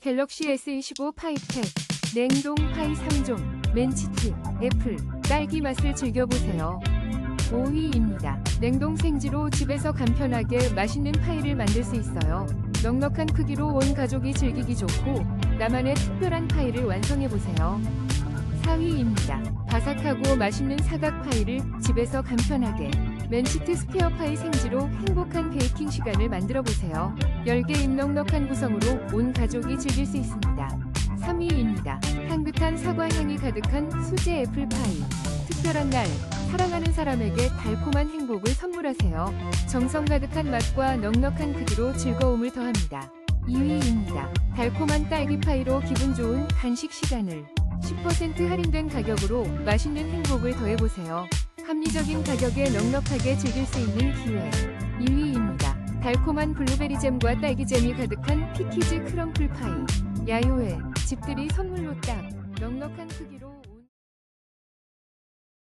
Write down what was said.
갤럭시 S25 파이팩, 냉동 파이 3종, 맨치트, 애플, 딸기 맛을 즐겨보세요. 5위입니다. 냉동 생지로 집에서 간편하게 맛있는 파이를 만들 수 있어요. 넉넉한 크기로 온 가족이 즐기기 좋고 나만의 특별한 파이를 완성해보세요. 4위입니다. 바삭하고 맛있는 사각 파이를 집에서 간편하게 맨치트 스퀘어 파이 생지로 행복한 베이킹 시간을 만들어 보세요. 10개 입넉넉한 구성으로 온 가족이 즐길 수 있습니다. 3위입니다. 향긋한 사과 향이 가득한 수제 애플 파이. 특별한 날, 사랑하는 사람에게 달콤한 행복을 선물하세요. 정성 가득한 맛과 넉넉한 크기로 즐거움을 더합니다. 2위입니다. 달콤한 딸기 파이로 기분 좋은 간식 시간을 10% 할인된 가격으로 맛있는 행복을 더해보세요. 합리적인 가격에 넉넉하게 즐길 수 있는 기회. 2위입니다. 달콤한 블루베리 잼과 딸기 잼이 가득한 피키즈 크럼플 파이. 야요회 집들이 선물로 딱